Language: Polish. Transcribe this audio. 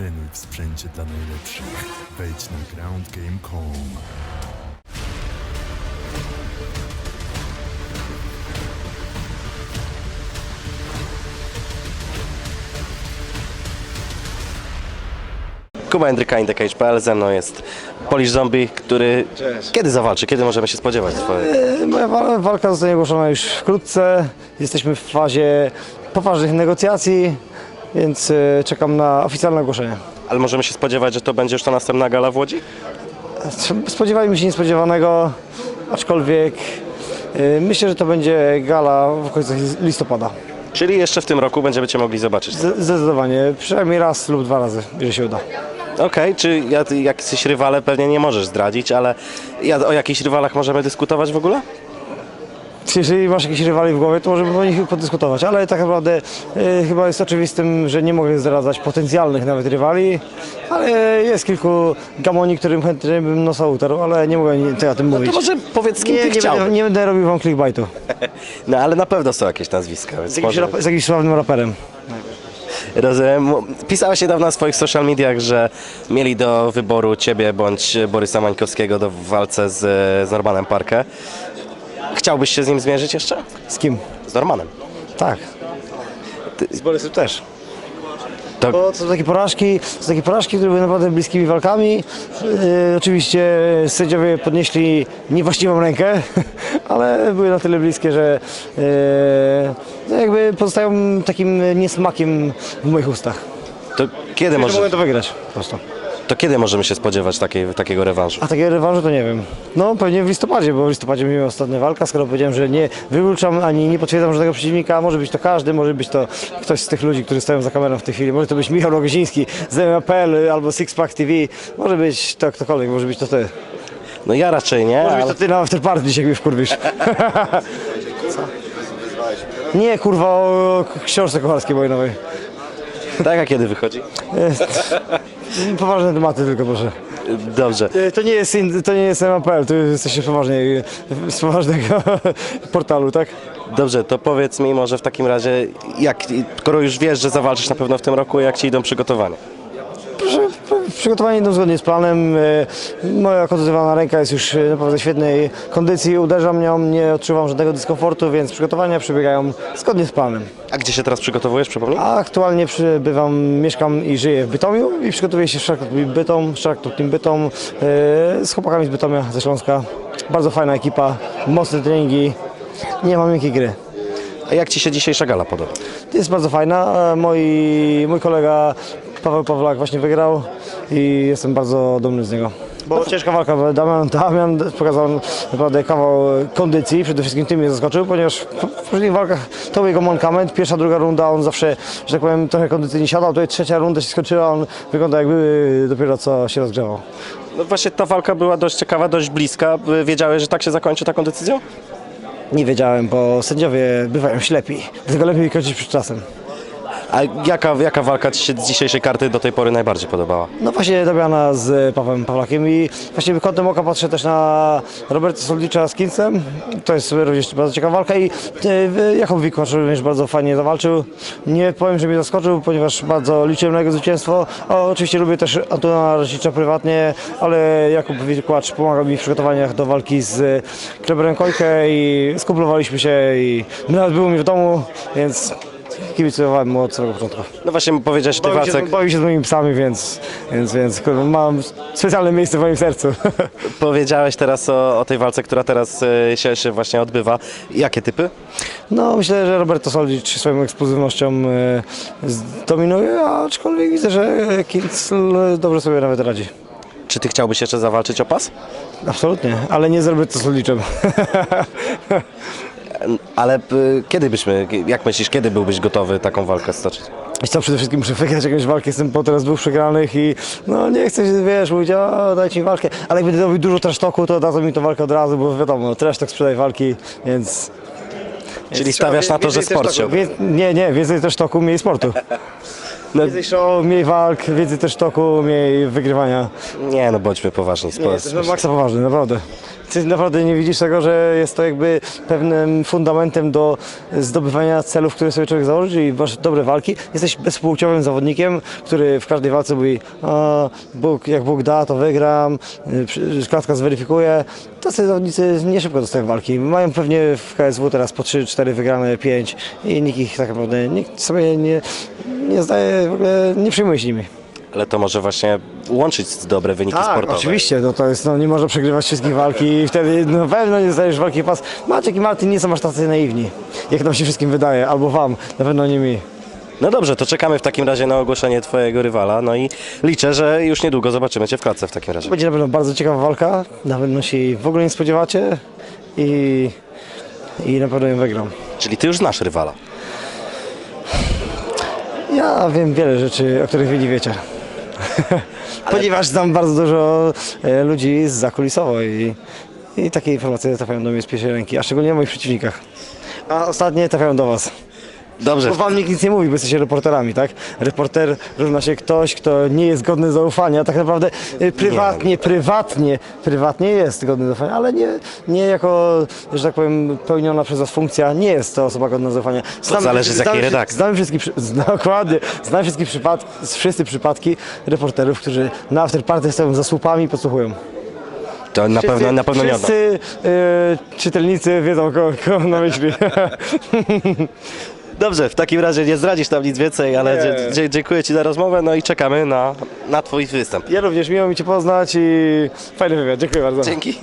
Trenuj w sprzęcie dla najlepszych. Wejdź na groundgame.com. Kuba Jędryka, InTheCage.pl, ze mną jest Polish Zombie, który kiedy zawalczy, kiedy możemy się spodziewać? E, Moja wa- walka zostanie ogłoszona już wkrótce. Jesteśmy w fazie poważnych negocjacji, więc e, czekam na oficjalne ogłoszenie. Ale możemy się spodziewać, że to będzie już ta następna gala w Łodzi? Spodziewajmy się niespodziewanego, aczkolwiek e, myślę, że to będzie gala w okolicach listopada. Czyli jeszcze w tym roku będziemy Cię mogli zobaczyć. Z- Zdecydowanie, przynajmniej raz lub dwa razy, jeżeli się uda. Okej, czy ja, jakiś rywale pewnie nie możesz zdradzić, ale o jakichś rywalach możemy dyskutować w ogóle? Jeżeli masz jakichś rywali w głowie, to możemy o nich podyskutować, ale tak naprawdę e, chyba jest oczywistym, że nie mogę zdradzać potencjalnych nawet rywali, ale jest kilku gamoni, którym chętnie bym nosa utarł, ale nie mogę ni- o tym mówić. To może powiedz, z kim nie, Ty nie, chciałbyś. będę, nie będę robił wam clickbaitu. No ale na pewno są jakieś nazwiska, więc Z jakimś, może... rap, z jakimś sławnym raperem. Rozumiem. Pisałeś niedawno na swoich social mediach, że mieli do wyboru ciebie bądź Borysa Mańkowskiego do w walce z, z Normanem Parkę. Chciałbyś się z nim zmierzyć jeszcze? Z kim? Z Normanem. Tak. Z Borysem też. To, Bo to są takie porażki, są takie porażki, które były naprawdę bliskimi walkami. Yy, oczywiście sędziowie podnieśli niewłaściwą rękę, ale były na tyle bliskie, że yy, no jakby pozostają takim niesmakiem w moich ustach. to, kiedy Że może, mogę to wygrać po prostu. To kiedy możemy się spodziewać takiej, takiego rewanżu? A takie rewanże to nie wiem. No pewnie w listopadzie, bo w listopadzie miałem ostatnia walka, skoro powiedziałem, że nie wykluczam ani nie potwierdzam żadnego przeciwnika, może być to każdy, może być to ktoś z tych ludzi, którzy stoją za kamerą w tej chwili, może to być Michał Rogoziński z MPL albo Sixpack TV, może być to ktokolwiek, może być to ty. No ja raczej nie, Może być ale to ty na afterparty dzisiaj mnie wkurwisz. Nie, kurwa, o książce kowalskiej wojnowej. Tak, a kiedy wychodzi? Poważne tematy tylko proszę. Dobrze. E, To nie jest, in- to nie jest MAPL, to jesteście poważnie e, z poważnego portalu, tak? Dobrze, to powiedz mi może w takim razie, jak, skoro już wiesz, że zawalczysz na pewno w tym roku, jak ci idą przygotowania? Przygotowanie idą zgodnie z planem. E, Moja kontuzjowana ręka jest już e, naprawdę w świetnej kondycji, uderzam nią, nie odczuwam żadnego dyskomfortu, więc przygotowania przebiegają zgodnie z planem. A gdzie się teraz przygotowujesz, przypomnij? A aktualnie przybywam, mieszkam i żyję w Bytomiu i przygotowuję się w Shark Bytom, Shark Team Bytom e, z chłopakami z Bytomia, ze Śląska. Bardzo fajna ekipa, mocne treningi, nie ma miękkiej gry. A jak ci się dzisiejsza gala podoba? Jest bardzo fajna. Mój, mój kolega Paweł Pawlak właśnie wygrał i jestem bardzo dumny z niego. Bo ciężka walka, bo Damian, Damian pokazał naprawdę kawał kondycji, przede wszystkim tym mnie zaskoczył, ponieważ w poprzednich walkach to był jego mankament, pierwsza, druga runda, on zawsze, że tak powiem, trochę kondycyjnie siadał, tutaj trzecia runda się skończyła, on wygląda jakby dopiero co się rozgrzewał. No właśnie ta walka była dość ciekawa, dość bliska. Wiedziałeś, że tak się zakończy taką decyzją? Nie wiedziałem, bo sędziowie bywają ślepi, dlatego lepiej kończyć przed czasem. A jaka, jaka walka ci się z dzisiejszej karty do tej pory najbardziej podobała? No właśnie Damiana z Pawłem Pawlakiem i właśnie kątem oka patrzę też na Roberta Soldicza z Kincem. To jest również bardzo ciekawa walka i e, Jakub Wikłacz również bardzo fajnie zawalczył. Nie powiem, że mnie zaskoczył, ponieważ bardzo liczyłem na jego zwycięstwo. O, oczywiście lubię też Antona Rasicza prywatnie, ale Jakub Wikłacz pomagał mi w przygotowaniach do walki z Kleberem Kojkę i skuplowaliśmy się i nawet było mi w domu, więc kibicowałem mu od samego początku. No właśnie powiedziałeś o tej Bawi się, walce, bawi się z moimi psami, więc, więc, więc mam specjalne miejsce w moim sercu. powiedziałeś teraz o, o tej walce, która teraz e, się, się właśnie odbywa. Jakie typy? No myślę, że Roberto Soldic swoją eksplozywnością e, dominuje, aczkolwiek widzę, że Kincl dobrze sobie nawet radzi. Czy ty chciałbyś jeszcze zawalczyć o pas? Absolutnie, ale nie z Roberto Soldicem. Ale e, kiedy byśmy, jak myślisz, kiedy byłbyś gotowy taką walkę stoczyć? I co, przede wszystkim muszę wygrać jakąś walkę, jestem po teraz dwóch przegranych i no nie chcę się, wiesz, mówić, o dajcie mi walkę, ale jak będę robił dużo trash talku, to dadzą mi tą walkę od razu, bo wiadomo, trash talk sprzedaje walki, więc... Czyli stawiasz na to, że sport się. Wie, Nie, nie, więcej też toku, mniej sportu. No, Więcej show, mniej walk, więcej też toku, mniej wygrywania. nie, no bądźmy poważni. Nie, na maksa poważny, naprawdę. Ty naprawdę nie widzisz tego, że jest to jakby pewnym fundamentem do zdobywania celów, które sobie człowiek założy, czyli masz dobre walki. Jesteś bezpłciowym zawodnikiem, który w każdej walce mówi, a, Bóg, jak Bóg da, to wygram, y, przy- klatka zweryfikuje. Tacy zawodnicy nie szybko dostają walki. Mają pewnie w KSW teraz po 3-4 wygrane, 5 i nikt ich tak naprawdę, nikt sobie nie, nie zdaje, w ogóle nie przyjmuje się nimi. ale to może właśnie łączyć dobre wyniki Tak, sportowe. oczywiście, no to jest, no nie można przegrywać wszystkich walki i wtedy no, na pewno nie zdajesz walki pas. Maciek i Martin nie są aż tacy naiwni, jak nam się wszystkim wydaje, albo wam, na pewno nie mi. No dobrze, to czekamy w takim razie na ogłoszenie twojego rywala, no i liczę, że już niedługo zobaczymy cię w klatce w takim razie. Będzie na pewno bardzo ciekawa walka, na pewno się jej w ogóle nie spodziewacie i, i na pewno ją wygram. Czyli ty już znasz rywala. Ja wiem wiele rzeczy, o których wy nie wiecie. Ponieważ znam bardzo dużo e, ludzi z zakulisowo i, i takie informacje trafiają do mnie z pierwszej ręki, a szczególnie o moich przeciwnikach. A ostatnie trafiają do was. Dobrze, Bo wam nikt nic nie mówi, bo jesteście reporterami, tak? Reporter równa się ktoś, kto nie jest godny zaufania. Tak naprawdę y, prywatnie, prywatnie, prywatnie jest godny zaufania, ale nie, nie jako, że tak powiem, pełniona przez was funkcja, nie jest to osoba godna zaufania. Znamy, zależy z jakiej znamy, redakcji. Znamy wszystkie, przy- dokładnie, znamy wszystkie przypadki, wszyscy przypadki reporterów, którzy na afterparty stoją za słupami i podsłuchują. to na pewno, na pewno nie. Wszyscy y, czytelnicy wiedzą, kogo, kogo na myśli. Dobrze, w takim razie nie zdradzisz nam nic więcej, ale dzie- dzie- dziękuję ci za rozmowę, no i czekamy na, na twój występ. Ja również miło mi Cię poznać i fajny wywiad. Dziękuję bardzo. Dzięki.